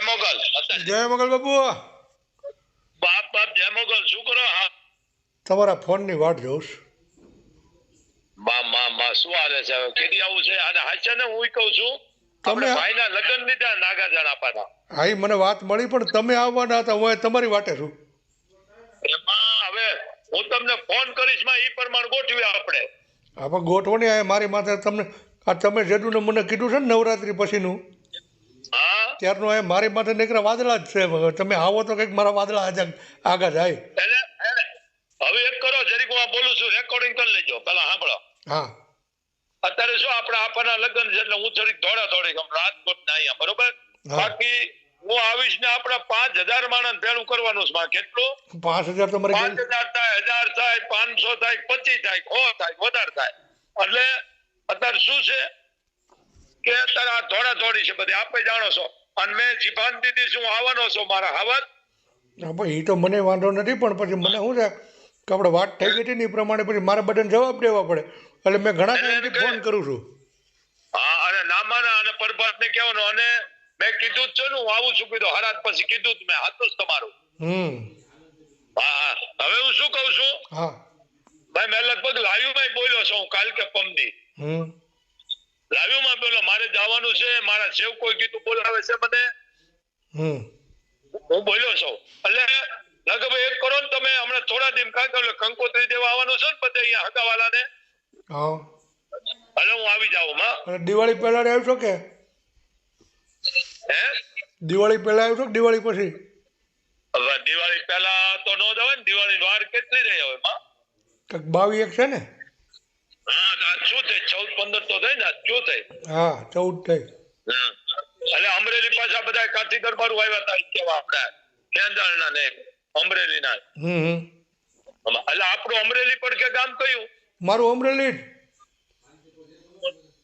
જય મોગલ જય મોગલ બાપુ. બાપ બાપ જય મોગલ. શું કરો? હા. તમારા ફોનની વાટ જોઉં છું. મા મા મા શું હાલે છે? કેદી આવું છે? અને હાચે ને હું કહું છું તમે- ભાઈના લગ્ન લીધા નાગા જણા હા હાઈ મને વાત મળી પણ તમે આવવાના હતા હું તમારી વાટે છું. એમાં હવે હું તમને ફોન કરીશમાં ઈ પ્રમાણે ગોઠવી આપણે. આપણે ગોઠવણી મારી માથે તમને આ તમે જેટલું મને કીધું છે ને નવરાત્રી પછીનું ત્યારનું એ મારી માથે નીકળ્યા વાદળા જ છે. તમે આવો તો કંઈક મારા વાદળા આગળ જાય. એટલે હવે એક કરો જરીક હું બોલું છું રેકોર્ડિંગ કરી લેજો. પેલા સાંભળો. હા. અત્યારે શું આપણે આપણા લગ્ન છે એટલે હું થોડીક દોડા દોડી રાજકોટ ના અહીંયા બરોબર? બાકી હું આવીશ ને આપણે પાંચ હજાર માણસ ભેળું કરવાનું છે. કેટલું? પાંચ હજાર તમારે પાંચ હજાર થાય હજાર થાય પાંચસો થાય પચીસ થાય સો થાય વધારે થાય. એટલે અત્યારે શું છે? કે અત્યારે આ દોડા ધોડી છે બધી આપે જાણો છો. અને મેં જીભાન દીધી છું આવવાનો છો મારા હાવત. હા ભાઈ એ તો મને વાંધો નથી પણ પછી મને શું છે કે આપણે વાત થઈ ગઈ હતી ને એ પ્રમાણે પછી મારે બધાને જવાબ દેવા પડે. એટલે મેં ઘણા ટાઈમથી ફોન કરું છું. હા અને નામાના અને પરભાતને કહેવાનું અને મેં કીધું જ છે ને હું આવું છું કીધું હરાત પછી કીધું જ મેં હાથું જ તમારું. હમ. હા હા હવે હું શું કહું છું? હા. ભાઈ મેં લગભગ લાઈવમાં બોલ્યો છું હું કાલ કે પમદી. હમ. લાઈવમાં બોલો મારે જવાનું છે મારા સેવ કોઈ કીધું બોલાવે છે મને. હમ. હું બોલ્યો છું. એટલે લગભગ એક કરો ને તમે હમણાં થોડા દિન કાંઈ એટલે કંકોત્રી દેવા આવવાનો છે ને બધે અહીંયા હગાવાલા ને હા. એટલે હું આવી જાઉં માં દિવાળી પહેલા આવ્યો છો કે? હે? દિવાળી પહેલા આવ્યો છો કે દિવાળી પછી? હવે દિવાળી પહેલા તો નો જવાય ને દિવાળી વાર કેટલી રહી હવે માં બાવી એક છે ને હા તો આજ શું થઈ ચૌદ પંદર તો થઈ ને આજ થઈ? હા ચૌદ થઈ. એટલે અમરેલી પાછા બધા કાઠી દરબાર આવ્યા હતા કેવા આપણે કેંદાળના ને અમરેલીના. એટલે આપણું અમરેલી પણ કે ગામ કયું? મારું અમરેલી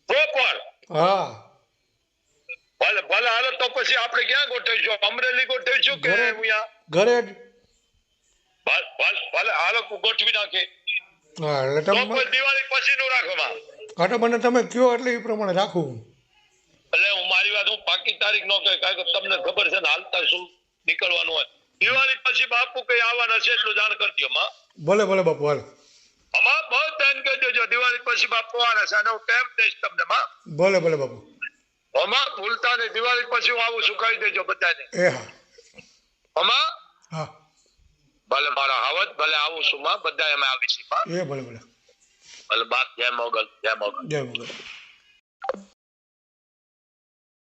પ્રોપર? હા. ભલે ભલે હાલો તો પછી આપણે ક્યાં ગોઠવીશું? અમરેલી ગોઠવીશું કે ઘરે. અહીંયા? ઘરે જ. ભલે હાલો ગોઠવી નાખી હા એટલે દિવાળી પછી નું રાખવામાં હા તો મને તમે કયો એટલે એ પ્રમાણે રાખું. એટલે હું મારી વાત હું પાકી તારીખ નો કહી કારણ કે તમને ખબર છે ને હાલતા શું નીકળવાનું હોય. દિવાળી પછી બાપુ કઈ આવવાના છે એટલું જાણ કરજો માં ભલે ભલે બાપુ હાલ. અમાર બહુ ટાઈમ કહી દેજો દિવાળી પછી બાપુ આવવાના છે અને હું ટાઈમ દઈશ તમને માં ભલે ભલે બાપુ. અમાર ભૂલતા નહીં દિવાળી પછી હું આવું છું કહી દેજો બધાને. એ હા. અમા હા. ભલે મારા હાવત ભલે આવું છું માં બધા એમાં આવી છે એ ભલે ભલે. ભલે બાપ જય મોગલ જય મોગલ જય મોગલ